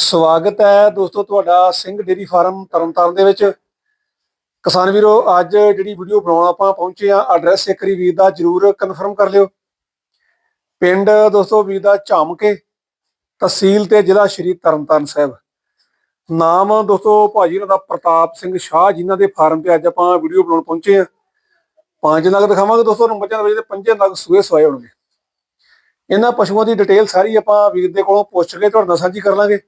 ਸਵਾਗਤ ਹੈ ਦੋਸਤੋ ਤੁਹਾਡਾ ਸਿੰਘ ਡੇਰੀ ਫਾਰਮ ਤਰਨਤਾਰਨ ਦੇ ਵਿੱਚ। ਕਿਸਾਨ ਵੀਰੋ, ਅੱਜ ਜਿਹੜੀ ਵੀਡੀਓ ਬਣਾਉਣ ਆਪਾਂ ਪਹੁੰਚੇ ਆ ਐਡਰੈਸ ਇੱਕ ਵਾਰੀ ਵੀਰ ਦਾ ਜਰੂਰ ਕਨਫਰਮ ਕਰ ਲਿਓ। ਪਿੰਡ ਦੋਸਤੋ ਵੀਰ ਦਾ ਝਾਮਕੇ, ਤਹਿਸੀਲ ਤੇ ਜ਼ਿਲ੍ਹਾ ਸ਼੍ਰੀ ਤਰਨਤਾਰਨ ਸਾਹਿਬ। ਨਾਮ ਦੋਸਤੋ ਭਾਜੀ ਉਹਨਾਂ ਦਾ ਪ੍ਰਤਾਪ ਸਿੰਘ ਸ਼ਾਹ ਜਿਨ੍ਹਾਂ ਦੇ ਫਾਰਮ ਤੇ ਅੱਜ ਆਪਾਂ ਵੀਡੀਓ ਬਣਾਉਣ ਪਹੁੰਚੇ ਆ ਪੰਜ ਨਗ ਦਿਖਾਵਾਂਗੇ ਦੋਸਤੋ, ਨੰਬਰ ਦੇ ਵਿੱਚ ਤੇ ਪੰਜੇ ਨਗ ਸੂਏ ਸਵਾਏ ਹੋਣਗੇ। ਇਹਨਾਂ ਪਸ਼ੂਆਂ ਦੀ ਡਿਟੇਲ ਸਾਰੀ ਆਪਾਂ ਵੀਰ ਦੇ ਕੋਲੋਂ ਪੁੱਛ ਕੇ, ਤੁਹਾਡੇ ਨਾਲ ਸਾਂਝੀ ਕਰ ਲਾਂਗੇ।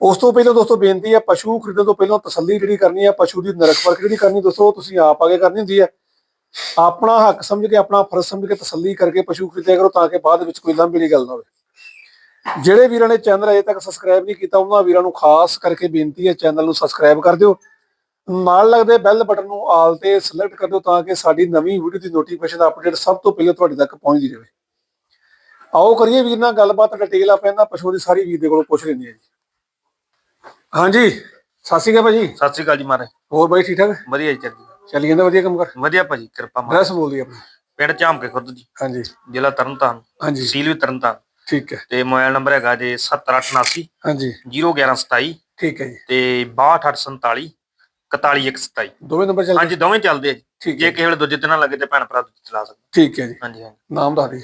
ਉਸ ਤੋਂ ਪਹਿਲਾਂ ਦੋਸਤੋ ਬੇਨਤੀ ਹੈ, ਪਸ਼ੂ ਖਰੀਦਣ ਤੋਂ ਪਹਿਲਾਂ ਤਸੱਲੀ ਜਿਹੜੀ ਕਰਨੀ ਹੈ, ਪਸ਼ੂ ਦੀ ਨਰਕ ਪਰਖ ਜਿਹੜੀ ਕਰਨੀ, ਦੋਸਤੋ ਤੁਸੀਂ ਆਪ ਆਗੇ ਕਰਨੀ ਹੁੰਦੀ ਹੈ। ਆਪਣਾ ਹੱਕ ਸਮਝ ਕੇ, ਆਪਣਾ ਫਰਜ਼ ਸਮਝ ਕੇ ਤਸੱਲੀ ਕਰਕੇ ਪਸ਼ੂ ਖਰੀਦਿਆ ਕਰੋ ਤਾਂ ਕਿ ਬਾਅਦ ਵਿੱਚ ਕੋਈ ਲੰਬੀ ਵਾਲੀ ਗੱਲ ਨਾ ਹੋਵੇ। ਜਿਹੜੇ ਵੀਰਾਂ ਨੇ ਚੈਨਲ ਅਜੇ ਤੱਕ ਸਬਸਕ੍ਰਾਈਬ ਨਹੀਂ ਕੀਤਾ, ਉਹਨਾਂ ਵੀਰਾਂ ਨੂੰ ਖਾਸ ਕਰਕੇ ਬੇਨਤੀ ਹੈ, ਚੈਨਲ ਨੂੰ ਸਬਸਕ੍ਰਾਈਬ ਕਰ ਦਿਓ। ਨਾਲ ਲੱਗਦੇ ਬੈਲ ਬਟਨ ਨੂੰ ਆਲ ਤੇ ਸਿਲੈਕਟ ਕਰ ਦਿਓ ਤਾਂ ਕਿ ਸਾਡੀ ਨਵੀਂ ਵੀਡੀਓ ਦੀ ਨੋਟੀਫਿਕੇਸ਼ਨ ਅਪਡੇਟ ਸਭ ਤੋਂ ਪਹਿਲਾਂ ਤੁਹਾਡੇ ਤੱਕ ਪਹੁੰਚਦੀ ਰਹੇ। ਆਓ ਕਰੀਏ ਵੀਰ ਨਾਲ ਗੱਲਬਾਤ, ਡਿਟੇਲ ਆਪਾਂ ਇਹਨਾਂ ਪਸ਼ੂ ਦੀ ਸਾਰੀ ਵੀਰ ਦੇ ਕੋਲੋਂ ਪੁੱਛ ਲੈਂਦੇ ਹਾਂ ਜੀ। ਹਾਂਜੀ ਸਤਿ ਸ਼੍ਰੀ ਅਕਾਲ ਭਾਜੀ। ਸਤਿ ਸ੍ਰੀ ਅਕਾਲ ਜੀ ਮਾਰੇ। ਹੋਰ ਬਾਈ ਠੀਕ ਠਾਕ? ਵਧੀਆ ਜੀ ਚੱਲੀ ਚੱਲੀ ਜਾਂਦਾ ਵਧੀਆ ਕੰਮ ਕਰ। ਵਧੀਆ ਭਾਜੀ ਕਿਰਪਾ ਮਾਰੇ। ਐਡਰੈਸ ਬੋਲ ਦੀ ਆਪਣਾ। ਪਿੰਡ ਝਾਮਕੇ ਖੁਰਦ ਜੀ ਹਾਂਜੀ। ਜ਼ਿਲ੍ਹਾ ਤਰਨਤਾਰਨ। ਹਾਂਜੀ। ਤਹਿਸੀਲ ਵੀ ਤਰਨਤਾਰਨ। ਠੀਕ ਹੈ। ਤੇ ਮੋਬਾਈਲ ਨੰਬਰ ਹੈਗਾ ਜੀ 7889 ਹਾਂਜੀ। 01127 ਠੀਕ ਹੈ ਜੀ। ਤੇ 62847 41127 ਦੋਵੇਂ ਨੰਬਰ ਚੱਲ ਹਾਂਜੀ ਦੋਵੇਂ ਚੱਲਦੇ ਆ ਜੀ। ਕਿਸੇ ਵੇਲੇ ਦੂਜੇ ਤੇ ਨਾ ਲੱਗੇ ਤੇ ਭੈਣ ਭਰਾ ਦੂਜੇ ਚਲਾ ਸਕਦੇ। ਠੀਕ ਹੈ ਜੀ। ਹਾਂਜੀ ਹਾਂਜੀ। ਨਾਮ ਦੱਸ ਦਿਓ।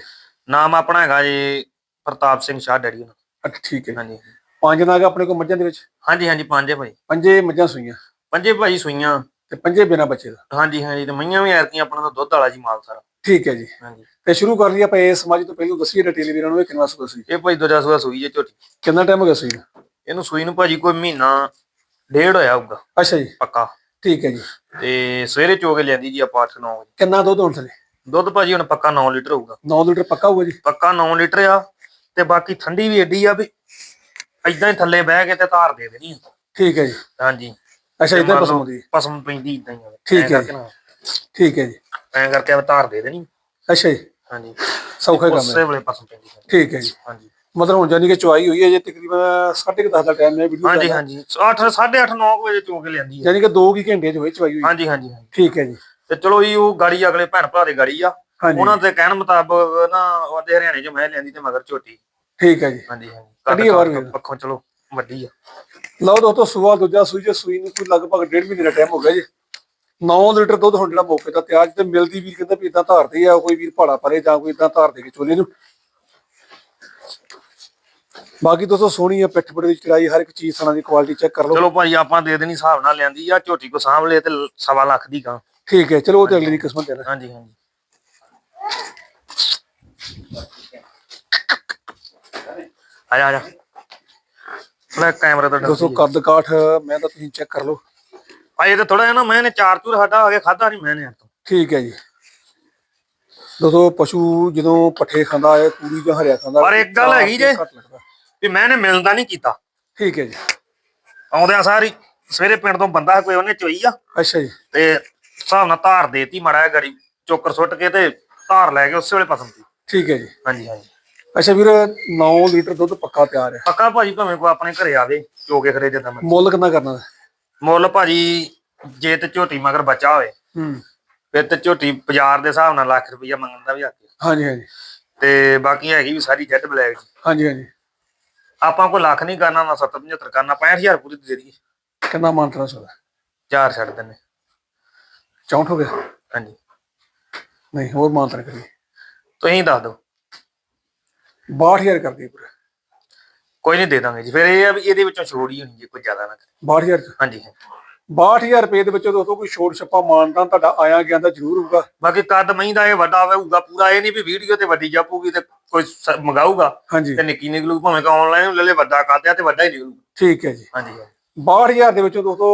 ਨਾਮ ਆਪਣਾ ਹੈਗਾ ਜੀ ਪ੍ਰਤਾਪ ਸਿੰਘ ਸ਼ਾਹ ਡੈਡੀ ਉਹਨਾਂ ਅੱਛਾ ਠੀਕ ਹੈ ਹਾਂਜੀ। ਪੰਜ ਨਾਗ ਆਪਣੇ ਕੋਲ ਮੱਝਾਂ ਦੇ ਵਿੱਚ? ਹਾਂਜੀ ਹਾਂਜੀ ਪੰਜੇ ਭਾਈ। ਪੰਜੇ ਮੱਝਾਂ ਸੂਈਆਂ। ਪੰਜੇ ਭਾਈ ਸੂਈਆਂ। ਤੇ ਪੰਜੇ ਬਿਨਾ ਬੱਚੇ ਦਾ? ਹਾਂਜੀ ਹਾਂਜੀ ਤੇ ਮਈਆਂ ਵੀ ਐਰਕੀਆਂ ਆਪਣਾ ਤਾਂ ਦੁੱਧ ਵਾਲਾ ਜੀ ਮਾਲ ਸਾਰਾ। ਠੀਕ ਹੈ ਜੀ। ਹਾਂਜੀ। ਤੇ ਸ਼ੁਰੂ ਕਰ ਲਈ ਆਪਾਂ ਇਸ ਸਮਾਜ ਤੋਂ ਪਹਿਲਾਂ ਦੱਸੀਏ ਡਿਟੇਲ ਵੀਰਾਂ ਨੂੰ ਇਹ ਕਿੰਨਾ ਸੂਆ ਸੀ ਇਹ ਭਾਈ ਦੂਜਾ ਸੂਆ ਸੂਈ ਜੇ ਝੋਟੀ। ਕਿੰਨਾ ਟਾਈਮ ਹੋ ਗਿਆ ਸੂਈ ਨੂੰ? ਇਹਨੂੰ ਸੂਈ ਨੂੰ ਭਾਜੀ ਕੋਈ ਮਹੀਨਾ ਡੇਢ ਹੋਇਆ ਹੋਊਗਾ। ਅੱਛਾ ਜੀ। ਪੱਕਾ। ਠੀਕ ਹੈ ਜੀ। ਤੇ ਸਵੇਰੇ ਚੋ ਕੇ ਲਿਆਂਦੀ ਜੀ ਆਪਾਂ 8-9 ਵਜੇ। ਕਿੰਨਾ ਦੁੱਧ ਹੁਣ ਥਲੇ? ਦੁੱਧ ਭਾਜੀ ਹੁਣ ਪੱਕਾ 9 ਲੀਟਰ ਹੋਊਗਾ। 9 ਲੀਟਰ ਪੱਕਾ ਹੋਊਗਾ ਜੀ। ਪੱਕਾ 9 ਲੀਟਰ ਆ ਤੇ ਬਾਕੀ ਠੰਡੀ ਵੀ ਏਡੀ ਆ ਵੀ ਐਦਾਂ ਹੀ ਥੱਲੇ ਬਹਿ ਕੇ ਤੇ ਧਾਰ ਦੇ ਦੇਣੀ। ਠੀਕ ਹੈ ਜੀ। ਹਾਂਜੀ। ਅੱਛਾ ਇਦਾਂ ਪਸੰਦ ਦੀ ਪਸੰਦ ਪੈਂਦੀ ਇਦਾਂ ਹੀ ਠੀਕ ਹੈ ਠੀਕ ਹੈ ਜੀ। ਐਂ ਕਰਕੇ ਆ ਧਾਰ ਦੇ ਦੇਣੀ। ਅੱਛਾ ਜੀ। ਹਾਂਜੀ। ਸੌਖਾ ਹੀ ਕੰਮ ਉਸੇ ਹੈ ਵੇਲੇ ਪਸੰਦ ਪੈਂਦੀ। ਠੀਕ ਹੈ ਜੀ। ਹਾਂਜੀ। ਮਤਲਬ ਹੁਣ ਜਾਨੀ ਕਿ ਚੁਆਈ ਹੋਈ ਹੈ ਜੇ ਤਕਰੀਬਨ 10:30 ਦਾ ਟਾਈਮ ਹੈ ਵੀਡੀਓ ਹਾਂਜੀ ਹਾਂਜੀ। 8 8:30 9 ਵਜੇ ਚੋ ਕੇ ਲਿਆਂਦੀ ਆ ਯਾਨੀ ਕਿ 2 ਕੀ ਘੰਟੇ ਚ ਹੋਈ ਚੁਆਈ ਹੋਈ। ਹਾਂਜੀ ਹਾਂਜੀ। ਠੀਕ ਹੈ ਜੀ। ਤੇ ਚਲੋ ਜੀ ਉਹ ਗਾੜੀ ਅਗਲੇ ਭੈਣ ਭਰਾ ਦੇ ਗਾੜੀ ਆ। ਉਹਨਾਂ ਦੇ ਕਹਿਣ ਮੁਤਾਬਕ ਨਾ ਉਹਦੇ ਹਰਿਆਣੇ ਚ ਮੈਂ ਲਿਆਂਦੀ ਤੇ ਮਗਰ ਝੋਟੀ। ਠੀਕ ਹੈ ਜੀ। ਹਾਂਜੀ ਹਾਂਜੀ। ਕੱਢੀ ਬਾਹਰ ਵੀ। ਪੱਖੋਂ ਚਲੋ ਵੱਡੀ ਆ। ਲਓ ਦੋਸਤੋ ਸੂਆ ਦੂਜਾ ਸੂਈ ਜੇ ਸੂਈ ਨੂੰ ਕੋਈ ਲਗਭਗ ਡੇਢ ਮਹੀਨੇ ਦਾ ਟਾਈਮ ਹੋ ਗਿਆ ਜੀ। 9 ਲੀਟਰ ਦੁੱਧ ਹੁਣ ਜਿਹੜਾ ਮੌਕੇ ਦਾ ਤਿਆਰ ਤੇ ਮਿਲਦੀ ਵੀਰ ਕਹਿੰਦਾ ਵੀ ਇਦਾਂ ਧਾਰਦੇ ਆ ਕੋਈ ਵੀਰ ਭਾੜਾ ਪਰੇ ਜਾਂ ਕੋਈ ਇਦਾਂ ਧਾਰ ਦੇ ਕੇ ਚੋਲੇ ਨੂੰ। ਬਾਕੀ ਦੋਸਤੋ ਸੋਹਣੀ ਆ ਪਿੱਠ ਪੜੇ ਦੀ ਚੜਾਈ ਹਰ ਇੱਕ ਚੀਜ਼ ਸਣਾ ਦੀ ਕੁਆਲਿਟੀ ਚੈੱਕ ਕਰ ਲਓ। ਚਲੋ ਭਾਈ ਆਪਾਂ ਦੇ ਦੇਣੀ ਹਿਸਾਬ ਨਾਲ ਲਿਆਂਦੀ ਆ ਝੋਟੀ ਕੋ ਸਾਂਭ ਲਏ ਤੇ ਲ- ਸਵਾ ਲੱਖ ਦੀ ਕਾਂ ਠੀਕ ਹੈ ਚਲੋ ਉਹ ਤੇ ਅਗਲੀ ਦੀ ਕਿਸਮਤ ਹੈ ਨਾ। ਹਾਂਜੀ ਹਾਂਜੀ। ਆ ਜਾ ਆ ਜਾ। ਲੈ ਕੈਮਰਾ ਤਾਂ ਦੋਸਤੋ ਕੱਦ ਕਾਠ ਮੈਂ ਤਾਂ ਤੁਸੀਂ ਚੈੱਕ ਕਰ ਲਓ। ਆਏ ਤੇ ਥੋੜਾ ਜਿਹਾ ਨਾ ਮੈਂ ਨੇ ਚਾਰ ਚੂਰ ਸਾਡਾ ਆ ਕੇ ਖਾਦਾ ਨਹੀਂ ਮੈਂ ਨੇ ਤੋਂ ਠੀਕ ਹੈ ਜੀ। ਦੋਸਤੋ ਪਸ਼ੂ ਜਦੋਂ ਪੱਠੇ ਖਾਂਦਾ ਹੈ ਪੂਰੀ ਜਾਂ ਹਰਿਆ ਖਾਂਦਾ? ਪਰ ਇੱਕ ਗੱਲ ਹੈਗੀ ਜੇ। ਵੀ ਮੈਂ ਨੇ ਮਿਲਦਾ ਨਹੀਂ ਕੀਤਾ। ਠੀਕ ਹੈ ਜੀ। ਆਉਂਦਿਆਂ ਸਾਰੀ ਸਵੇਰੇ ਪਿੰਡ ਤੋਂ ਬੰਦਾ ਕੋਈ ਉਹਨੇ ਚੋਈ ਆ। ਅੱਛਾ ਜੀ। ਤੇ ਹਿਸਾਬ ਨਾਲ ਧਾਰ ਦੇਤੀ ਮੜਾ ਗੜੀ ਚੋਕਰ ਸੁੱਟ ਕੇ ਤੇ ਧਾਰ ਲੈ ਕੇ ਉਸੇ ਵੇਲੇ ਪਸੰਦ ਠੀਕ ਹੈ ਜੀ। ਹਾਂਜੀ ਹਾਂਜੀ। ਅੱਛਾ ਵੀਰ 9 ਲੀਟਰ ਦੁੱਧ ਪੱਕਾ ਤਿਆਰ ਹੈ। ਪੱਕਾ ਭਾਜੀ ਭਾਵੇਂ ਕੋਈ ਆਪਣੇ ਘਰੇ ਆਵੇ ਚੋ ਕੇ ਖੜੇ ਜਿੱਦਾਂ ਮਰਜ਼ੀ। ਮੁੱਲ ਕਿੰਨਾ ਕਰਨਾ? ਮੁੱਲ ਭਾਜੀ ਜੇ ਤੇ ਝੋਟੀ ਮਗਰ ਬੱਚਾ ਹੋਵੇ ਹੂੰ। ਫਿਰ ਤੇ ਝੋਟੀ ਬਾਜ਼ਾਰ ਦੇ ਹਿਸਾਬ ਨਾਲ ਲੱਖ ਰੁਪਈਆ ਮੰਗਣ ਦਾ ਵੀ ਹੱਕ ਹੈ ਹਾਂਜੀ ਹਾਂਜੀ। ਤੇ ਬਾਕੀ ਹੈਗੀ ਵੀ ਸਾਰੀ ਜੈਡ ਬਲੈਕ ਹਾਂਜੀ ਹਾਂਜੀ। ਆਪਾਂ ਕੋਈ ਲੱਖ ਨਹੀਂ ਕਰਨਾ ਨਾ 775 ਕਰਨਾ 65000 ਪੂਰੀ ਦੇ ਦਈਏ। ਕਿੰਨਾ ਮੰਤਰਾ ਸੋਦਾ ਚਾਰ ਛੱਡ ਦਿੰਨੇ 64 ਹੋ ਗਿਆ? ਹਾਂਜੀ। ਨਹੀਂ ਹੋਰ ਮੰਤਰਾ ਕਰੀਏ। ਤੁਸੀਂ ਦੱਸ ਦਿਓ। 62000 ਕਰ ਦਈਏ ਪੂਰਾ। ਕੋਈ ਨਹੀਂ ਦੇ ਦਾਂਗੇ ਜੀ। ਫਿਰ ਇਹ ਆ ਵੀ ਇਹਦੇ ਵਿੱਚੋਂ ਛੋੜ ਹੀ ਹੋਣੀ ਜੇ ਕੋਈ ਜ਼ਿਆਦਾ ਨਾ ਕਰੇ। 62000 ਚ? ਹਾਂਜੀ ਹਾਂਜੀ। 62000 ਰੁਪਏ ਦੇ ਵਿੱਚੋਂ ਦੋਸਤੋ ਕੋਈ ਛੋਟ ਛੱਪਾ ਮਾਨਦਾਨ ਤੁਹਾਡਾ ਆਇਆ ਗਿਆ ਤਾਂ ਜ਼ਰੂਰ ਹੋਊਗਾ। ਬਾਕੀ ਕੱਦ ਮਹੀਂ ਦਾ ਇਹ ਵੱਡਾ ਹੋਊਗਾ ਪੂਰਾ ਇਹ ਨਹੀਂ ਵੀ ਵੀਡੀਓ ਤੇ ਵੱਡੀ ਜਾਪੂਗੀ ਤੇ ਕੋਈ ਸ- ਮੰਗਾਊਗਾ। ਹਾਂਜੀ। ਤੇ ਨਿੱਕੀ ਨਿਕਲੂ ਭਾਵੇਂ ਕਿ ਆਨਲਾਈਨ ਲੈ ਲੈ ਵੱਡਾ ਕੱਦ ਆ ਤੇ ਵੱਡਾ ਹੀ ਨਿਕਲੂ ਠੀਕ ਹੈ ਜੀ। ਹਾਂਜੀ ਹਾਂਜੀ। 62000 ਦੇ ਵਿੱਚੋਂ ਦੋਸਤੋ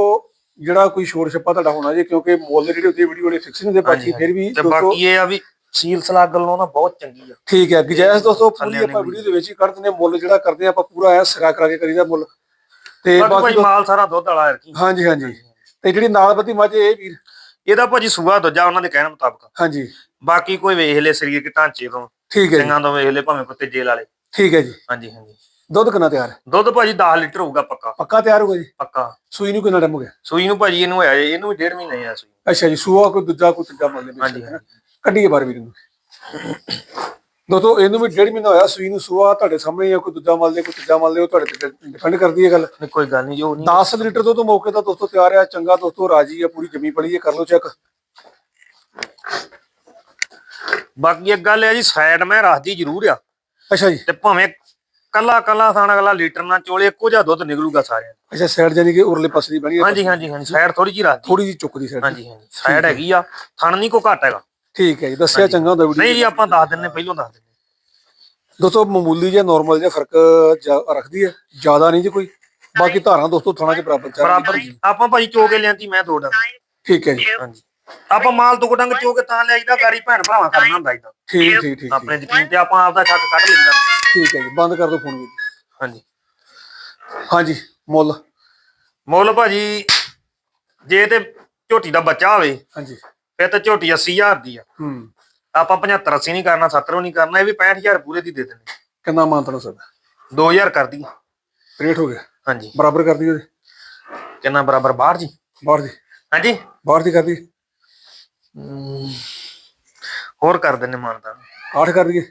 ਜਿਹੜਾ ਕੋਈ ਛੋਟ ਛੱਪਾ ਤੁਹਾਡਾ ਹੋਣਾ ਜੇ ਕਿਉਂਕਿ ਮੁੱਲ ਜਿਹੜੀ ਉਹਦੀ ਵੀਡੀਓ ਨੇ ਫਿਕਸ ਨਹੀਂ ਹੁੰਦੇ ਬਾਕੀ ਫਿਰ ਵੀ ਤੇ ਦੋਸਤੋ ਬਾਕੀ ਇਹ ਆ ਵੀ ਸੀਲ ਸਲਾਗ ਗੱਲੋਂ ਨਾ ਬਹੁਤ ਚੰਗੀ ਆ। ਠੀਕ ਹੈ ਗਜੈਸ ਦੋਸਤੋ ਪੂਰੀ ਆਪਾਂ ਵੀਡੀਓ ਦੇ ਵਿੱਚ ਹੀ ਕਰ ਦਿੰਦੇ ਮੁੱਲ ਜਿਹੜਾ ਕਰਦੇ ਆਪਾਂ ਪੂਰਾ ਐ ਸਿਰਾ ਕਰਾ ਕੇ ਕਰੀਦਾ ਮੁੱਲ। ਤੇ ਬਾਕੀ ਮਾਲ ਸਾਰਾ ਦੁੱਧ ਵਾਲਾ ਹੈ ਕੀ ਹਾਂਜੀ ਹਾਂਜੀ। ਤੇ ਜਿਹੜੀ ਨਾਲ ਬੱਤੀ ਮੱਝ ਇਹ ਵੀਰ? ਇਹਦਾ ਭਾਜੀ ਸੂਆ ਦੂਜਾ ਉਹਨਾਂ ਦੇ ਕਹਿਣ ਮੁਤਾਬਕ। ਹਾਂਜੀ। ਬਾਕੀ ਕੋਈ ਵੇਖ ਲੈ ਸਰੀਰਕ ਢਾਂਚੇ ਤੋਂ। ਠੀਕ ਹੈ ਸਿੰਘਾਂ ਤੋਂ ਵੇਖ ਲੈ ਭਾਵੇਂ ਕੁੱਤੇ ਜੇਲ ਵਾਲੇ। ਠੀਕ ਹੈ ਜੀ। ਹਾਂਜੀ ਹਾਂਜੀ। ਦੁੱਧ ਕਿੰਨਾ ਤਿਆਰ? ਹੈ ਦੁੱਧ ਭਾਜੀ 10 ਲੀਟਰ ਹੋਊਗਾ ਪੱਕਾ। ਪੱਕਾ ਤਿਆਰ ਹੋਊਗਾ ਜੀ? ਪੱਕਾ। ਸੂਈ ਨੂੰ ਕਿੰਨਾ ਟਾਈਮ ਹੋ ਗਿਆ? ਸੂਈ ਨੂੰ ਭਾਜੀ ਇਹਨੂੰ ਹੋਇਆ ਇਹਨੂੰ ਵੀ ਡੇਢ ਮਹੀਨਾ ਹੀ ਆ ਸੂਈ ਅੱਛਾ ਜੀ ਸੂਆ ਕੋਈ ਦੂਜਾ ਕੋਈ ਤੀਜਾ ਮੰਨ ਲੈ ਹਾਂਜੀ ਹਾਂਜੀ। ਕੱਢੀਏ ਬਾਹਰ ਵੀਰ ਨੂੰ। ਦੋਸਤੋ ਇਹਨੂੰ ਵੀ ਡੇਢ ਮਹੀਨਾ ਹੋਇਆ ਸੂਈ ਨੂੰ ਸੂਆ ਤੁਹਾਡੇ ਸਾਹਮਣੇ ਆ ਕੋਈ ਦੂਜਾ ਮਲ ਦੇ ਕੋਈ ਤੀਜਾ ਮਲ ਦੇ ਉਹ ਤੁਹਾਡੇ ਤੇ ਡਿਪੈਂਡ ਕਰਦੀ ਹੈ ਗੱਲ। ਨਹੀਂ ਕੋਈ ਗੱਲ ਨਹੀਂ ਜੋ ਨਹੀਂ। 10 ਲੀਟਰ ਤੋਂ ਮੌਕੇ ਦਾ ਦੋਸਤੋ ਤਿਆਰ ਆ ਚੰਗਾ ਦੋਸਤੋ ਰਾਜੀ ਆ ਪੂਰੀ ਜਮੀ ਪੜੀ ਹੈ ਕਰ ਲਓ ਚੈੱਕ। ਬਾਕੀ ਇੱਕ ਗੱਲ ਹੈ ਜੀ ਸਾਈਡ ਮੈਂ ਰੱਖਦੀ ਜ਼ਰੂਰ ਆ। ਅੱਛਾ ਜੀ। ਤੇ ਭਾਵੇਂ ਕੱਲਾ ਕੱਲਾ ਥਾਣਾ ਕੱਲਾ ਲੀਟਰ ਨਾਲ ਚੋਲੇ ਇੱਕੋ ਜਿਹਾ ਦੁੱਧ ਨਿਕਲੂਗਾ ਸਾਰਿਆਂ ਦਾ। ਅੱਛਾ ਸਾਈਡ ਜਾਨੀ ਕਿ ਉਰਲੇ ਪਾਸੇ ਦੀ ਬਣੀ ਹਾਂਜੀ ਹਾਂਜੀ ਹਾਂਜੀ ਸਾਈਡ ਥੋੜੀ ਜਿਹੀ ਰੱਖਦੀ। ਥੋੜੀ ਜੀ ਚੁੱਕਦੀ ਸਾਈਡ। ਹਾਂਜੀ ਹਾਂਜੀ ਸਾਈਡ ਹੈਗੀ ਆ ਥਣ ਨਹੀਂ ਕੋ ਘੱਟ ਹੈਗਾ। ਠੀਕ ਹੈ ਜੀ ਦੱਸਿਆ ਚੰਗਾ ਹੁੰਦਾ ਵੀਡੀਓ ਨਹੀਂ ਜੀ ਆਪਾਂ ਦੱਸ ਦਿੰਨੇ ਪਹਿਲਾਂ ਦੱਸ ਦਿੰਨੇ ਦੋਸਤੋ ਮਾਮੂਲੀ ਜਿਹਾ ਨਾਰਮਲ ਜਿਹਾ ਫ਼ਰਕ ਰੱਖਦੀ ਹੈ। ਜ਼ਿਆਦਾ ਨਹੀਂ ਜੀ ਕੋਈ। ਬਾਕੀ ਧਾਰਾਂ ਦੋਸਤੋ ਥਾਣਾ ਚ ਬਰਾਬਰ ਚੱਲ। ਬਰਾਬਰ ਆਪਾਂ ਭਾਜੀ ਚੋ ਕੇ ਲਿਆਂਦੀ ਮੈਂ ਦੋ ਡੰਗ। ਠੀਕ ਹੈ ਜੀ। ਹਾਂਜੀ। ਆਪਾਂ ਮਾਲ ਦੋ ਡੰਗ ਚੋ ਕੇ ਤਾਂ ਲਿਆਈਦਾ ਗਾੜੀ ਭੈਣ ਭਰਾਵਾਂ ਕਰਨਾ ਹੁੰਦਾ ਇਦਾਂ ਠੀਕ ਠੀਕ ਠੀਕ ਠੀਕ। ਆਪਣੇ ਯਕੀਨ ਤੇ ਆਪਾਂ ਆਪਦਾ ਛੱਕ ਕੱਢ ਲੈਂਦਾ ਠੀਕ ਹੈ ਜੀ ਬੰਦ ਕਰ ਦਿਓ ਫੋਨ ਵੀ ਹਾਂਜੀ। ਹਾਂਜੀ ਮੁੱਲ। ਮੁੱਲ ਭਾਜੀ ਜੇ ਤੇ ਝੋਟੀ ਦਾ ਬੱਚਾ ਹੋਵੇ ਹਾਂਜੀ। ਫਿਰ ਤਾਂ ਝੋਟੀ 80000 ਦੀ ਆ। ਹੂੰ। ਆਪਾਂ 75 80 ਨਹੀਂ ਕਰਨਾ 70 ਨਹੀਂ ਕਰਨਾ ਇਹ ਵੀ 65000 ਪੂਰੇ ਦੀ ਦੇ ਦੇਣੇ ਕਿੰਨਾ ਮਾਨਤਨ ਸਕਦਾ 2000 ਕਰ ਦੀ ਰੇਟ ਹੋ ਗਿਆ ਹਾਂਜੀ। ਬਰਾਬਰ ਕਰ ਦਿਓ ਜੀ? ਕਿੰਨਾ ਬਰਾਬਰ? ਬਾਹਰ ਜੀ। ਬਾਹਰ ਦੀ ਹਾਂਜੀ। ਬਾਹਰ ਦੀ ਕਰ ਦੀ ਹੋਰ ਕਰ ਦਿੰਨੇ ਮਾਨਤਾ 8 ਕਰ ਦਈਏ?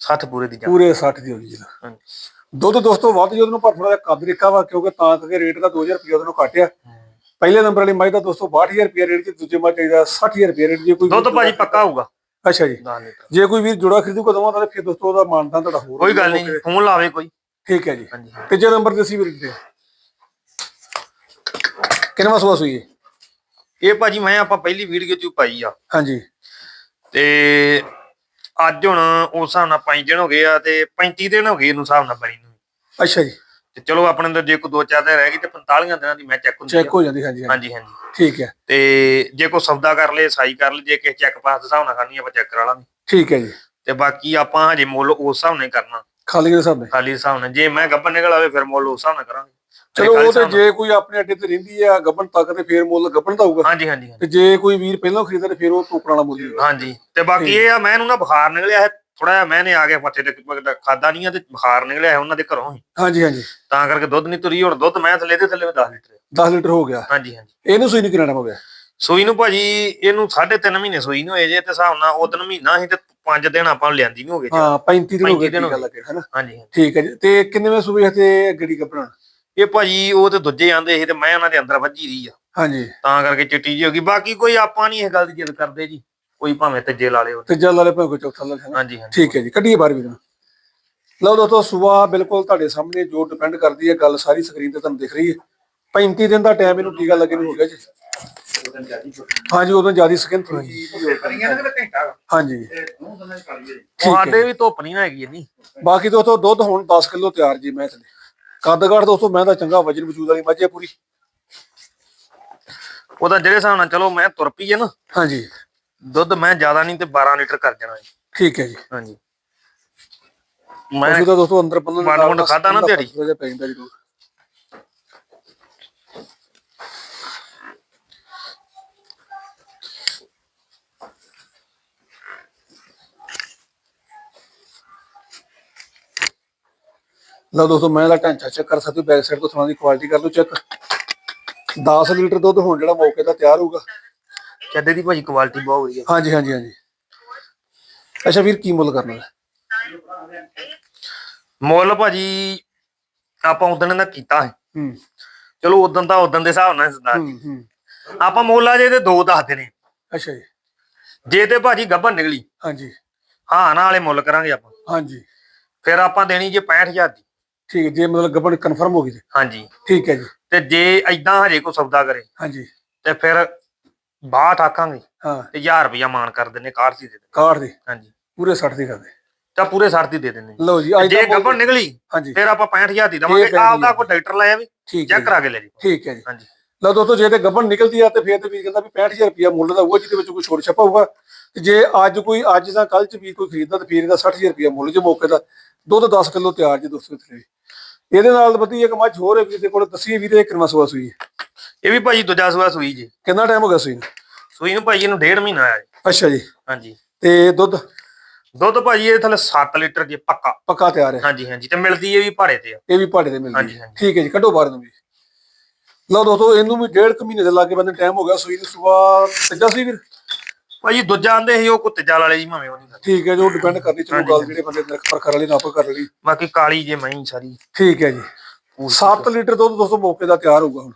60 ਪੂਰੇ ਦੀ ਜਾ। ਪੂਰੇ 60 ਦੀ ਹੋ ਗਈ ਜੀ ਹਾਂਜੀ। ਦੁੱਧ ਦੋਸਤੋ ਵੱਧ ਜੀ ਉਹਨੂੰ ਪਰ ਥੋੜਾ ਜਿਹਾ ਕੱਦ ਰਿਕਾ ਵਾ ਕਿਉਂਕਿ ਤਾਂ ਕਰਕੇ ਰੇਟ ਦਾ 2000 ਰੁਪਏ ਉਹਨੂੰ ਘਟਿਆ ਪਹਿਲੇ ਨੰਬਰ ਵਾਲੀ ਮੱਝ ਦਾ ਦੋਸਤੋ 62000 ਰੁਪਏ ਰੇਟ ਚ ਦੂਜੇ ਮੱਝ ਚਾਹੀਦਾ 60000 ਰੁਪਏ ਰੇਟ ਜੇ ਕੋਈ ਦੁੱਧ ਭਾਜੀ ਪੱਕਾ ਹੋਊਗਾ? ਅੱਛਾ ਜੀ। 10 ਲੀਟਰ ਜੇ ਕੋਈ ਵੀਰ ਜੋੜਾ ਖਰੀਦੂਗਾ ਦਵਾਂ ਤਾਂ ਫਿਰ ਦੋਸਤੋ ਉਹਦਾ ਮਾਨਦਾਨ ਤੁਹਾਡਾ ਹੋਰ ਕੋਈ ਗੱਲ ਨਹੀਂ ਫੋਨ ਲਾਵੇ ਕੋਈ। ਠੀਕ ਹੈ ਜੀ। ਤੀਜੇ ਨੰਬਰ ਤੇ ਅਸੀਂ ਵੀਰ ਦੇ ਕਿੰਨਵਾਂ ਸੂਆ ਸੂਈ ਇਹ ਭਾਜੀ ਮੈਂ ਆਪਾਂ ਪਹਿਲੀ ਵੀਡੀਓ ਚ ਪਾਈ ਆ। ਹਾਂਜੀ। ਤੇ ਅੱਜ ਹੁਣ ਉਸ ਹਿਸਾਬ ਨਾਲ 5 ਦਿਨ ਹੋ ਗਏ ਆ ਤੇ 35 ਦਿਨ ਹੋ ਗਏ ਇਹਨੂੰ ਹਿਸਾਬ ਨਾਲ ਬਣੀ ਨੂੰ। ਅੱਛਾ ਜੀ। ਤੇ ਚਲੋ ਆਪਣੇ ਅੰਦਰ ਜੇ ਕੋਈ ਦੋ ਚਾਰ ਦਿਨ ਰਹਿ ਗਈ ਤੇ 45 ਦਿਨਾਂ ਦੀ ਮੈਂ ਚੈੱਕ ਹੁੰਦੀ ਚੈੱਕ ਹੋ ਜਾਂਦੀ ਹਾਂਜੀ ਹਾਂਜੀ। ਹਾਂਜੀ ਠੀਕ ਹੈ। ਤੇ ਜੇ ਕੋਈ ਸੌਦਾ ਕਰ ਲੇ ਸਾਈ ਕਰ ਲੇ ਜੇ ਕਿਸੇ ਚੈੱਕ ਪਾਸ ਦੇ ਹਿਸਾਬ ਨਾਲ ਕਰਨੀ ਆਪਾਂ ਚੈੱਕ ਕਰਾ ਲਾਂਗੇ। ਠੀਕ ਹੈ ਜੀ। ਤੇ ਬਾਕੀ ਆਪਾਂ ਹਜੇ ਮੁੱਲ ਉਸ ਹਿਸਾਬ ਨਾਲ ਕਰਨਾ। ਖਾਲੀ ਦੇ ਹਿਸਾਬ ਨਾਲ? ਖਾਲੀ ਹਿਸਾਬ ਨਾਲ। ਜੇ ਮੈਂ ਗੱਬਨ ਨਿਕਲ ਆਵੇ ਫਿਰ ਮੁੱਲ ਉਸ ਹਿਸਾਬ ਨਾਲ ਕਰਾਂਗੇ। ਚਲੋ ਉਹ ਤੇ। ਜੇ ਕੋਈ ਆਪਣੇ ਅੱਡੇ ਤੇ ਰਹਿੰਦੀ ਆ ਗੱਬਣ ਤੱਕ ਤੇ ਫੇਰ ਮੁੱਲ ਗੱਬਣ ਦਾ ਹੋਊਗਾ। ਹਾਂਜੀ ਹਾਂਜੀ। ਤੇ ਜੇ ਕੋਈ ਵੀਰ ਪਹਿਲਾਂ ਖਰੀਦਦਾ ਤੇ ਫੇਰ ਉਹ ਵਾਲਾ ਮੁੱਲ ਹੀ ਹਾਂਜੀ। ਤੇ ਬਾਕੀ ਇਹ ਆ ਮੈਂ ਇਹਨੂੰ ਨਾ ਬੁਖਾਰ ਨਿਕਲਿਆ ਹੈ ਥੋੜਾ ਜਿਹਾ ਮੈਂ ਨੇ ਆ ਕੇ ਪੱਠੇ ਤੇ ਖਾਦਾ ਨਹੀਂ ਆ ਤੇ ਬੁਖਾਰ ਨਿਕਲਿਆ ਹੈ ਉਹਨਾਂ ਦੇ ਘਰੋਂ ਹੀ। ਹਾਂਜੀ ਹਾਂਜੀ। ਤਾਂ ਕਰਕੇ ਦੁੱਧ ਨਹੀਂ ਤੁਰੀ ਹੁਣ ਦੁੱਧ ਮੈਂ ਥੱਲੇ ਦੇ ਥੱਲੇ 10 ਲੀਟਰ 10 ਲੀਟਰ ਹੋ ਗਿਆ। ਹਾਂਜੀ ਹਾਂਜੀ। ਇਹਨੂੰ ਸੂਈ ਨੂੰ ਕਿੰਨਾ ਟਾਈਮ ਹੋ ਗਿਆ? ਸੂਈ ਨੂੰ ਭਾਜੀ ਇਹਨੂੰ 3.5 ਮਹੀਨੇ ਸੂਈ ਨੂੰ ਹੋਏ ਜੇ ਤੇ ਹਿਸਾਬ ਨਾਲ ਉਹ ਦਿਨ ਮਹੀਨਾ ਸੀ ਤੇ 5 ਦਿਨ ਆਪਾਂ ਨੂੰ ਲਿਆਂਦੀ ਨੂੰ ਹੋ ਗਏ ਜੀ। ਹਾਂ 35 ਦਿਨ ਹੋ ਗਏ 35 ਦਿਨ ਹੋ ਗੱਲ ਲੱਗੇ ਹੈਨਾ? ਹਾਂਜੀ ਹਾਂਜੀ। ਠੀਕ ਹੈ ਜੀ। ਤੇ ਕਿੰਨੇਵੇਂ ਸੂਬੇ ਤੇ ਗੱਡੀ ਕੱਪਣਾ ਇਹ ਭਾਜੀ ਉਹ ਤੇ ਦੂਜੇ ਆਂਦੇ ਸੀ ਤੇ ਮੈਂ ਉਹਨਾਂ ਦੇ ਅੰਦਰ ਵੱਜੀ ਰਹੀ ਆ। ਹਾਂਜੀ। ਤਾਂ ਕਰਕੇ ਚਿੱਟੀ ਜੀ ਹੋ ਗਈ। ਬਾਕੀ ਕੋਈ ਆਪਾਂ ਨਹੀਂ ਇਹ ਗੱਲ ਦੀ ਜਿੱਦ ਕਰਦੇ ਜੀ। ਕੋਈ ਭਾਵੇਂ ਤੱਜੇ ਲਾ ਲਿਓ ਤੇ। ਜਲ ਵਾਲੇ ਭਾਵੇਂ ਕੋਈ ਚੌਥਾ ਲੈ ਲੈਣਾ ਹਾਂਜੀ ਹਾਂਜੀ। ਠੀਕ ਹੈ ਜੀ ਕੱਢੀਏ ਬਾਹਰ ਵੀ ਨੂੰ ਲਓ ਦੋਸਤੋ ਸੁਬਾ ਬਿਲਕੁਲ ਤੁਹਾਡੇ ਸਾਹਮਣੇ ਜੋ ਡਿਪੈਂਡ ਕਰਦੀ ਹੈ ਗੱਲ ਸਾਰੀ ਸਕਰੀਨ ਤੇ ਤੁਹਾਨੂੰ ਦਿਖ ਰਹੀ ਹੈ। 35 ਦਿਨ ਦਾ ਟਾਈਮ ਇਹਨੂੰ ਟੀਕਾ ਲੱਗੇ ਨੂੰ ਹੋ ਗਿਆ ਜੀ। ਹਾਂਜੀ ਉਦੋਂ ਜ਼ਿਆਦਾ ਸਕਿਨ ਥੋੜੀ ਹਾਂਜੀ। ਠੀਕ ਹੈ ਸਾਡੇ ਵੀ ਧੁੱਪ ਨਹੀਂ ਨਾ ਹੈਗੀ ਇੰਨੀ। ਬਾਕੀ ਦੋਸਤੋ ਦੁੱਧ ਹੁਣ 10 ਕਿਲੋ ਤਿਆਰ ਜੀ ਮੈਂ ਥਲੇ ਕੱਦਗੜ ਦੋਸਤੋ ਮੈਂ ਤਾਂ ਚੰਗਾ ਵਜਨ ਵਜੂਦ ਵਾਲੀ ਮੱਝ ਹੈ ਪੂਰੀ। ਉਹਦਾ ਜਿਹੜੇ ਹਿਸਾਬ ਨਾਲ ਚਲੋ ਮੈਂ ਤੁਰ ਪਈ ਹੈ ਨਾ। ਹਾਂਜੀ। ਦੁੱਧ ਮੈਂ ਜ਼ਿਆਦਾ ਨਹੀਂ ਤੇ 12 ਲੀਟਰ ਕਰ ਜਾਣਾ ਜੀ। ਠੀਕ ਹੈ ਜੀ। ਹਾਂਜੀ। ਮੈਂ ਅਸੀਂ ਤਾਂ ਦੋਸਤੋ ਅੰਦਰ ਬੰਨਣ ਵੰਡ ਵੁੰਡ ਖਾਧਾ ਨਾ ਦਿਹਾੜੀ? ਪੈ ਜਾਂਦਾ ਲਓ ਦੋਸਤੋ ਮੈਂ ਇਹਦਾ ਢਾਂਚਾ ਚੈੱਕ ਕਰ ਸਕਦੇ ਹੋ ਬੈਕ ਸਾਈਡ ਤੋਂ ਥੋੜਾ ਦੀ ਕੁਆਲਿਟੀ ਕਰ ਲਓ ਚੈੱਕ 10 ਲੀਟਰ ਦੁੱਧ ਹੁਣ ਜਿਹੜਾ ਮੌਕੇ ਦਾ ਤਿਆਰ ਹੋਊਗਾ। ਚੱਡੇ ਦੀ ਭਾਜੀ ਕੁਆਲਿਟੀ ਬਹੁਤ ਵਧੀਆ। ਹਾਂਜੀ ਹਾਂਜੀ ਹਾਂਜੀ। ਅੱਛਾ ਵੀਰ ਕੀ ਮੁੱਲ ਕਰਨਾ ਹੈ? ਮੁੱਲ ਭਾਜੀ ਆਪਾਂ ਉਦਣ ਦਾ ਕੀਤਾ ਹੈ ਹੂੰ। ਚਲੋ ਉਦੋਂ ਦਾ ਉਦੋਂ ਦੇ ਹਿਸਾਬ ਨਾਲ ਹੂੰ ਹੂੰ। ਆਪਾਂ ਮੁੱਲ ਆ ਜੇ ਤੇ ਦੋ ਦੱਸਦੇ ਨੇ ਅੱਛਾ ਜੀ। ਜੇ ਤੇ ਭਾਜੀ ਗੱਭਣ ਨਿਕਲੀ ਹਾਂਜੀ। ਹਾਂ ਨਾਲ ਵਾਲੇ ਮੁੱਲ ਕਰਾਂਗੇ ਆਪਾਂ। ਹਾਂਜੀ। ਫਿਰ ਆਪਾਂ ਦੇਣੀ ਜੇ 65000 ਦੀ। ਠੀਕ ਹੈ ਜੇ ਮਤਲਬ ਗੱਬੜ ਕਨਫਰਮ ਹੋ ਗਈ ਤੇ। ਹਾਂਜੀ। ਠੀਕ ਹੈ ਜੀ। ਤੇ ਜੇ ਐਦਾਂ ਹਜੇ ਕੋ ਸੌਦਾ ਕਰੇ ਹਾਂਜੀ। ਤੇ ਫਿਰ 62 ਆਕਾਂਗੇ ਹਾਂ। ਤੇ 1000 ਰੁਪਇਆ ਮਾਨ ਕਰ ਦਿੰਨੇ ਕਾਰ ਦੀ ਦੇ ਕਾਰਡ ਦੇ ਹਾਂਜੀ। ਪੂਰੇ 60 ਦੀ ਕਰਦੇ। ਤਾਂ ਪੂਰੇ 60 ਦੀ ਦੇ ਦਿੰਨੇ ਲਓ ਜੀ ਅੱਜ ਜੇ ਦਾ ਗੱਭਣ ਨਿਕਲੀ ਹਾਂਜੀ। ਫਿਰ ਆਪਾਂ 65000 ਦੀ ਦਵਾਂਗੇ। 65,000 ਆਪਦਾ ਕੋਈ ਡਾਕਟਰ ਲਾਇਆ ਵੀ ਠੀਕ ਹੈ ਚੈੱਕ ਕਰਾ ਕੇ ਲੈ ਜੀ ਠੀਕ ਹੈ ਜੀ। ਹਾਂਜੀ। ਲਓ ਦੋਸਤੋ ਜੇ ਤੇ ਗੱਬਣ ਨਿਕਲਦੀ ਆ ਤੇ ਫਿਰ ਤੇ ਵੀ ਕਹਿੰਦਾ ਵੀ 65000 ਰੁਪਇਆ ਮੁੱਲ ਦਾ ਹੋਊਗਾ ਜਿਹਦੇ ਵਿੱਚ ਕੋਈ ਛੋਟ ਛਪਾ ਹੋਊਗਾ। ਤੇ ਜੇ ਅੱਜ ਕੋਈ ਅੱਜ ਜਾਂ ਕੱਲ ਚ ਵੀ ਕੋਈ ਖਰੀਦਦਾ ਤੇ ਫਿਰ ਇਹਦਾ 60000 ਰੁਪਇਆ ਮੁੱਲ ਜੇ ਮੌਕੇ ਦਾ। ਦੁੱਧ 10 ਕਿਲੋ ਤਿਆਰ ਜੀ ਦੋਸਤੋ ਇੱਥੇ ਇਹਦੇ ਨਾਲ ਬਤੀ ਇੱਕ ਮੱਝ ਹੋਰ ਹੈ ਵੀਰ ਦੇ ਕੋਲ ਦੱਸੀਏ ਵੀਰੇ ਕਿੰਨਾ ਸਵਾ ਸੂਈ ਹੈ। ਇਹ ਵੀ ਭਾਜੀ ਦੂਜਾ ਸੂਆ ਸੂਈ ਜੀ। ਕਿੰਨਾ ਟਾਈਮ ਹੋ ਗਿਆ ਸੂਈ ਨੂੰ? ਸੂਈ ਨੂੰ ਭਾਜੀ ਇਹਨੂੰ ਡੇਢ ਮਹੀਨਾ ਆਇਆ ਜੀ। ਅੱਛਾ ਜੀ। ਹਾਂਜੀ। ਤੇ ਦੁੱਧ? ਦੁੱਧ ਭਾਜੀ ਇਹ ਥੱਲੇ 7 ਲੀਟਰ ਜੀ ਪੱਕਾ। ਪੱਕਾ ਤਿਆਰ ਹੈ। ਹਾਂਜੀ ਹਾਂਜੀ। ਤੇ ਮਿਲਦੀ ਇਹ ਵੀ ਭਾੜੇ ਤੇ ਆ। ਇਹ ਵੀ ਪਹਾੜੇ ਤੇ ਮਿਲਦੀ ਹਾਂਜੀ, ਹੈ। ਹਾਂਜੀ। ਠੀਕ ਹੈ ਜੀ ਕੱਢੋ ਬਾਹਰ ਨੂੰ ਵੀ। ਲਓ ਦੋਸਤੋ ਇਹਨੂੰ ਵੀ ਡੇਢ ਕੁ ਮਹੀਨੇ ਦੇ ਲਾਗੇ ਬੰਦੇ ਟਾਈਮ ਹੋ ਗਿਆ ਸੂਈ ਨੂੰ। ਸਵੇਰ ਤੱਜਾ ਸੀ ਵੀਰ? ਭਾਜੀ ਦੂਜਾ ਆਂਦੇ ਸੀ ਉਹ ਕੁੱਤੇ ਜਾਲ ਵਾਲੇ ਜੀ ਭਾਵੇਂ ਉਹ ਨਹੀਂ ਕਰਦੇ। ਠੀਕ ਹੈ ਜੋ ਡਿਪੈਂਡ ਕਰਦੀ ਚਲੋ ਗੱਲ ਜਿਹੜੇ ਬੰਦੇ ਨਰਕ ਪਰ ਕਰ ਲਈ ਨਾ ਆਪਾਂ ਕਰ ਲਈ। ਬਾਕੀ ਕਾਲੀ ਜੇ ਮਹੀਂ ਸਾਰੀ। ਠੀਕ ਹੈ ਜੀ। 7 ਲੀਟਰ ਦੁੱਧ ਦੋਸਤੋ ਮੌਕੇ ਦਾ ਤਿਆਰ ਹੋਊਗਾ ਹੁਣ।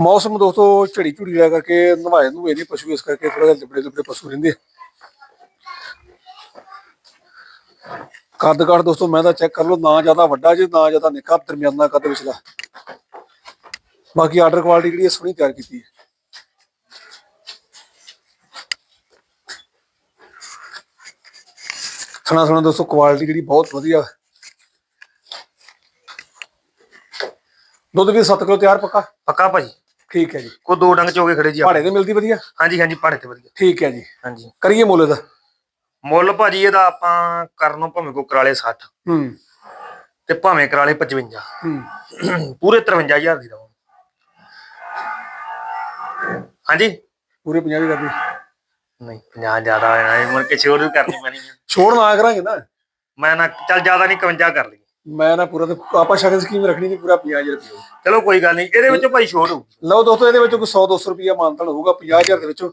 ਮੌਸਮ ਦੋਸਤੋ ਝੜੀ ਝੁੜੀ ਲੈ ਕਰਕੇ ਨਵਾਏ ਨੂੰ ਨਹੀਂ ਪਸ਼ੂ, ਇਸ ਕਰਕੇ ਥੋੜਾ ਜਿਹਾ ਲਿਬੜੇ ਲਿਬੜੇ ਪਸ਼ੂ ਰਹਿੰਦੇ ਆ। ਕੱਦ ਦੋਸਤੋ ਮੈਂ ਤਾਂ ਚੈੱਕ ਕਰ ਲਓ ਨਾ ਜ਼ਿਆਦਾ ਵੱਡਾ ਜੇ, ਨਾ ਜ਼ਿਆਦਾ ਨਿੱਕਾ, ਦਰਮਿਆਨਾ ਕੱਦ ਵਿਚਲਾ ਬਾਕੀ ਆਰਡਰ ਕੁਆਲਿਟੀ ਜਿਹੜੀ ਸੋਹਣੀ ਤਿਆਰ ਕੀਤੀ ਹੈ। ਥਣਾ ਥਣਾ ਦੋਸਤੋ ਕੁਆਲਿਟੀ ਜਿਹੜੀ ਬਹੁਤ ਵਧੀਆ। ਦੁੱਧ ਵੀ 7 ਕਿਲੋ ਤਿਆਰ ਪੱਕਾ? ਪੱਕਾ ਭਾਜੀ। ਠੀਕ ਹੈ ਜੀ। ਕੋ ਦੋ ਡੰਗ ਚੋਗੇ ਖੜੇ ਜੀ ਆਪਾਂ। ਭਾੜੇ ਤੇ ਮਿਲਦੀ ਵਧੀਆ? ਹਾਂਜੀ ਹਾਂਜੀ ਭਾੜੇ ਤੇ ਵਧੀਆ। ਠੀਕ ਹੈ ਜੀ। ਹਾਂਜੀ। ਕਰੀਏ ਮੁੱਲ ਦਾ ਮੁੱਲ ਭਾਜੀ ਇਹਦਾ ਆਪਾਂ ਕਰਨੋਂ ਭਾਵੇਂ ਕੋ ਕਰਾਲੇ 60 ਹੂੰ। ਤੇ ਭਾਵੇਂ ਕਰਾਲੇ 55 ਹੂੰ। ਪੂਰੇ 53000 ਦੀ ਦਵਾਂ ਹਾਂਜੀ? ਪੂਰੇ 50 ਦੀ ਕਰਦੀ ਨਹੀਂ 50 ਜ਼ਿਆਦਾ ਹੋਣਾ ਇਹ ਮੁੜ ਕੇ ਸ਼ੋਰ ਵੀ ਕਰਨੀ ਪੈਣੀ ਆ। ਛੋੜ ਨਾ ਕਰਾਂਗੇ ਨਾ। ਮੈਂ ਨਾ ਚੱਲ ਜ਼ਿਆਦਾ ਨਹੀਂ 51 ਕਰ ਲਈ। ਮੈਂ ਨਾ ਪੂਰਾ ਤੇ ਆਪਾਂ ਸ਼ਗਨ ਸਕੀਮ ਰੱਖਣੀ ਨਹੀਂ ਪੂਰਾ 5000 ਰੁਪਏ ਚਲੋ ਕੋਈ ਗੱਲ ਨਹੀਂ ਇਹਦੇ ਵਿੱਚੋਂ ਭਾਈ ਛੋੜ ਹੋਊ ਲਓ ਦੋਸਤੋ ਇਹਦੇ ਵਿੱਚੋਂ ਕੋਈ 100 200 ਰੁਪਿਆ ਮਾਨਤਨ ਹੋਊਗਾ 50000 ਦੇ ਵਿੱਚੋਂ।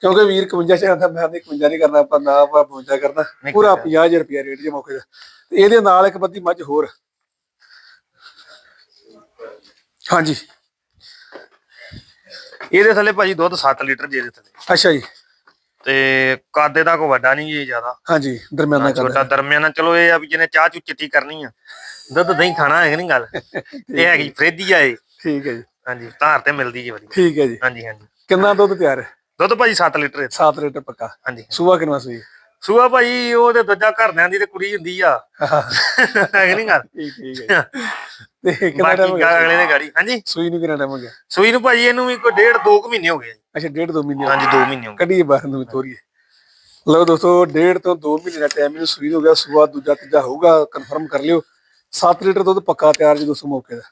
ਕਿਉਂਕਿ ਵੀਰ 51 ਚ ਆਂਦਾ ਮੈਂ ਨਹੀਂ 51 ਨਹੀਂ ਕਰਨਾ ਆਪਾਂ ਨਾ ਆਪਾਂ 52 ਕਰਨਾ। ਪੂਰਾ ਕਰਨਾ। 50000 ਰੁਪਿਆ ਰੇਟ ਜੇ ਮੌਕੇ ਦਾ ਤੇ ਇਹਦੇ ਨਾਲ ਇੱਕ ਬੱਦੀ ਮੱਝ ਹੋਰ। ਹਾਂਜੀ। ਇਹਦੇ ਥੱਲੇ ਭਾਜੀ ਦੁੱਧ 7 ਲੀਟਰ ਜੇ ਇਹਦੇ ਥੱਲੇ। ਅੱਛਾ ਜੀ। ਤੇ ਕਾਦੇ ਦਾ ਕੋਈ ਵੱਡਾ ਨਹੀਂ ਜੀ ਜ਼ਿਆਦਾ। ਹਾਂਜੀ ਦਰਮਿਆਨਾ ਛੋਟਾ ਕਰਦਾ ਦਰਮਿਆਨਾ ਚਲੋ ਇਹ ਆ ਵੀ ਜਿਹਨੇ ਚਾਹ ਚੂ ਚਿੱਟੀ ਕਰਨੀ ਆ ਦੁੱਧ ਦਹੀਂ ਖਾਣਾ ਹੈ ਨਹੀਂ ਗੱਲ? ਇਹ ਹੈਗੀ ਫਰੇਦੀ ਆ ਇਹ। ਠੀਕ ਹੈ ਜੀ। ਹਾਂਜੀ ਧਾਰ ਤੇ ਮਿਲਦੀ ਜੀ ਵਧੀਆ। ਠੀਕ ਹੈ ਜੀ। ਹਾਂਜੀ ਹਾਂਜੀ। ਕਿੰਨਾ ਦੁੱਧ ਤਿਆਰ ਹੈ? ਦੁੱਧ ਭਾਜੀ 7 ਲੀਟਰ ਹੈ। 7 ਲੀਟਰ ਪੱਕਾ। ਹਾਂਜੀ। ਸੂਆ ਕਿੰਨਾ ਸੂਈ ਸੂਆ ਭਾਜੀ ਉਹ ਤੇ ਦੂਜਾ ਘਰਦਿਆਂ ਦੀ ਤੇ ਕੁੜੀ ਹੁੰਦੀ ਆ। ਹੈ ਨਹੀਂ ਗੱਲ? ਠੀਕ ਠੀਕ ਹੈ ਤੇ ਕਿੰਨਾ ਟਾਈਮ ਹੋ ਗਿਆ? ਅਗਲੇ ਦੇ ਗਾੜੀ। ਹਾਂਜੀ। ਸੂਈ ਨੂੰ ਕਿੰਨਾ ਟਾਈਮ ਹੋ ਗਿਆ? ਸੂਈ ਨੂੰ ਭਾਜੀ ਇਹਨੂੰ ਵੀ ਕੋਈ ਡੇਢ ਦੋ ਕੁ ਮਹੀਨੇ ਹੋ ਗਏ ਜੀ। ਅੱਛਾ ਡੇਢ ਦੋ ਮਹੀਨੇ ਹਾਂਜੀ 2 ਮਹੀਨੇ ਹੋ। ਗਏ। ਕੱਢੀਏ ਬਾਹਰ ਨੂੰ ਤੋਰੀਏ। ਲਓ ਦੋਸਤੋ ਡੇਢ ਤੋਂ 2 ਮਹੀਨੇ ਦਾ ਟਾਈਮ ਇਹਨੂੰ ਸੂਈ ਹੋ ਗਿਆ। ਸੂਆ ਦੂਜਾ ਤੀਜਾ ਹੋਊਗਾ ਕਨਫਰਮ ਕਰ ਲਿਓ। 7 ਲੀਟਰ ਦੁੱਧ ਪੱਕਾ ਤਿਆਰ ਜੀ ਦੋਸਤੋ ਮੌਕੇ ਦਾ।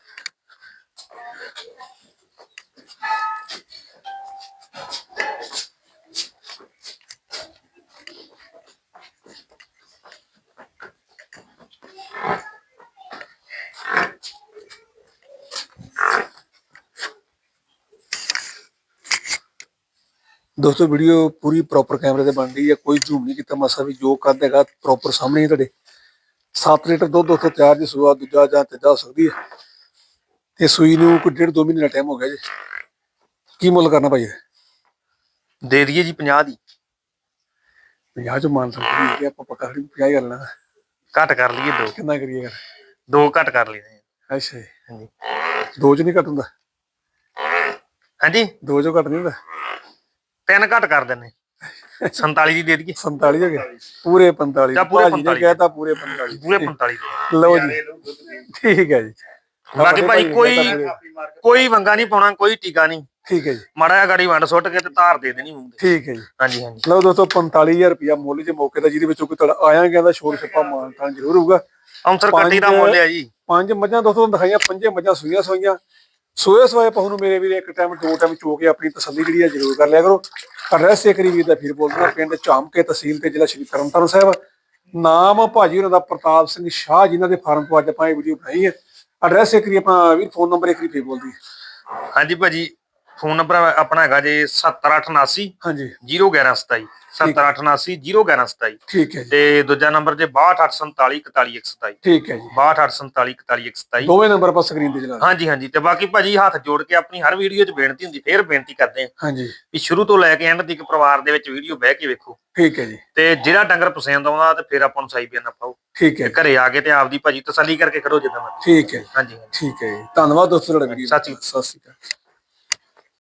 ਦੋਸਤੋ ਵੀਡੀਓ ਪੂਰੀ ਪ੍ਰੋਪਰ ਕੈਮਰੇ ਤੇ ਬਣ ਰਹੀ ਹੈ। ਕੋਈ ਝੂਮ ਨਹੀਂ ਕੀਤਾ ਮਸਾ ਵੀ ਜੋ ਹੈਗਾ ਪ੍ਰੋਪਰ ਸਾਹਮਣੇ ਹੀ ਤੁਹਾਡੇ। 7 ਲੀਟਰ ਦੁੱਧ ਉੱਥੇ ਤਿਆਰ ਜੀ ਸੂਆ ਦੂਜਾ ਜਾਂ ਤੀਜਾ ਹੋ ਸਕਦੀ ਹੈ। ਤੇ ਸੂਈ ਨੂੰ ਕੋਈ ਡੇਢ ਦੋ ਮਹੀਨੇ ਦਾ ਟਾਈਮ ਹੋ ਗਿਆ ਜੀ। ਕੀ ਮੁੱਲ ਕਰਨਾ ਭਾਈ ਦੇ ਦਈਏ ਜੀ 50 ਦੀ। 50 ਚ ਮਾਨ ਸਕਦੀ ਹੈ ਕਿ ਆਪਾਂ ਪੱਕਾ ਖੜੀ 50 ਕਰ ਲੈਣਾ। ਘੱਟ ਕਰ ਲਈਏ ਦੋ। ਕਿੰਨਾ ਕਰੀਏ ਕਰ ਦੋ ਘੱਟ ਕਰ ਲਈਏ। ਅੱਛਾ ਹਾਂਜੀ। ਦੋ ਚ ਨਹੀਂ ਘੱਟ ਹੁੰਦਾ? ਹਾਂਜੀ। ਦੋ ਚੋਂ ਘੱਟ ਨਹੀਂ ਹੁੰਦਾ? ਤਿੰਨ ਘੱਟ ਕਰ ਦਿੰਨੇ 47 ਦੀ ਦੇ ਦਈਏ। 47 ਹੋ ਗਿਆ ਪੂਰੇ 45 ਜਾਂ ਪੂਰੇ ਭਾਜੀ ਨੇ 45 ਕਹਿਤਾ ਪੂਰੇ 45 ਪੂਰੇ 45 ਦੇ। ਲਓ ਜੀ। ਠੀਕ ਹੈ ਜੀ। ਬਾਕੀ ਭਾਈ ਕੋਈ। ਕੋਈ ਵੰਗਾ ਨਹੀਂ ਪਾਉਣਾ ਕੋਈ ਟੀਕਾ ਨਹੀਂ। ਠੀਕ ਹੈ ਜੀ। ਮਾੜਾ ਜਿਹਾ ਗਾੜੀ ਵੰਡ ਸੁੱਟ ਕੇ ਤੇ ਧਾਰ ਦੇ ਦੇਣੀ ਹੁੰਦੀ। ਠੀਕ ਹੈ ਜੀ। ਹਾਂਜੀ ਹਾਂਜੀ। ਲਓ ਦੋਸਤੋ 45000 ਰੁਪਿਆ ਮੁੱਲ ਜੇ ਮੌਕੇ ਦਾ ਜਿਹਦੇ ਵਿੱਚੋਂ ਕੋਈ ਤੁਹਾਡਾ ਆਇਆ ਗਿਆ ਦਾ ਸ਼ੋਰ ਛੱਪਾ ਮਾਨਤਾਨ ਜ਼ਰੂਰ ਹੋਊਗਾ। ਅੰਸਰ ਕੱਟੀ ਦਾ ਪੰਜ- ਮੁੱਲ ਹੈ ਜੀ। ਪੰਜ ਮੱਝਾਂ ਦੋਸਤੋ ਦਿਖਾਈਆਂ ਪੰਜੇ ਮੱਝਾਂ ਸੂਈਆਂ ਸੋਈਆਂ ਸੋਏ ਸੋਏ ਪਹੂ ਨੂੰ ਮੇਰੇ ਵੀਰੇ ਇੱਕ ਟਾਈਮ ਦੋ ਟਾਈਮ ਚੋ ਕੇ ਆਪਣੀ ਤਸੱਲੀ ਜਿਹੜੀ ਹੈ ਜ਼ਰੂਰ ਕਰ ਲਿਆ ਕਰੋ। ਐਡਰੈਸ ਇੱਕ ਵੀਰ ਦਾ ਫਿਰ ਬੋਲ ਦਿੰਦਾ ਪਿੰਡ ਝਾਮਕੇ ਤਹਿਸੀਲ ਤੇ ਜ਼ਿਲ੍ਹਾ ਸ਼੍ਰੀ ਤਰਨਤਾਰਨ ਸਾਹਿਬ। ਨਾਮ ਭਾਜੀ ਉਹਨਾਂ ਦਾ ਪ੍ਰਤਾਪ ਸਿੰਘ ਸ਼ਾਹ, ਜਿਨ੍ਹਾਂ ਦੇ ਫਾਰਮ ਤੋਂ ਅੱਜ ਆਪਾਂ ਇਹ ਵੀਡੀਓ ਬਣਾਈ ਹੈ। ਐਡਰੈਸ ਇੱਕ ਵਾਰੀ ਆਪਣਾ ਵੀਰ ਫੋਨ ਨੰਬਰ ਇੱਕ ਵਾਰੀ ਫਿਰ ਬੋਲ ਦਈਏ ਹਾਂਜੀ ਭਾਜੀ ਫੋਨ ਨੰਬਰ ਆਪਣਾ ਹੈਗਾ ਜੀ 7879 ਹਾਂਜੀ। 0127 7879 0127 ਠੀਕ ਹੈ। ਜੀ। ਤੇ ਦੂਜਾ ਨੰਬਰ ਜੇ 6247 41127 ਠੀਕ ਹੈ ਜੀ। 6247 41127 ਦੋਵੇਂ ਨੰਬਰ ਆਪਾਂ ਸਕਰੀਨ ਤੇ ਚਲਾ। ਹਾਂਜੀ ਹਾਂਜੀ। ਤੇ ਬਾਕੀ ਭਾਜੀ ਹੱਥ ਜੋੜ ਕੇ ਆਪਣੀ ਹਰ ਵੀਡੀਓ 'ਚ ਬੇਨਤੀ ਹੁੰਦੀ ਫੇਰ ਬੇਨਤੀ ਕਰਦੇ ਆਂ ਹਾਂਜੀ। ਵੀ ਸ਼ੁਰੂ ਤੋਂ ਲੈ ਕੇ ਐਂਡ ਤੱਕ ਪਰਿਵਾਰ ਦੇ ਵਿੱਚ ਵੀਡੀਓ ਬਹਿ ਕੇ ਵੇਖੋ। ਠੀਕ ਹੈ ਜੀ। ਤੇ ਜਿਹੜਾ ਡੰਗਰ ਪਸੰਦ ਆਉਂਦਾ ਤੇ ਫਿਰ ਆਪਾਂ ਨੂੰ ਸਾਈ ਬਿਆਨਾ ਪਾਓ। ਠੀਕ ਹੈ। ਘਰੇ ਆ ਕੇ ਤੇ ਆਪਦੀ ਭਾਜੀ ਤਸੱਲੀ ਕਰਕੇ ਖੜੋ ਜਿੱਦਾਂ ਮਰਜ਼ੀ। ਠੀਕ ਹੈ ਹਾਂਜੀ ਠੀਕ ਹੈ ਧੰਨਵਾਦ ਦੋਸਤੋ ਤੁਹਾਡਾ ਵੀਡੀਓ ਸਤਿ ਸ਼੍ਰੀ ਅਕਾਲ।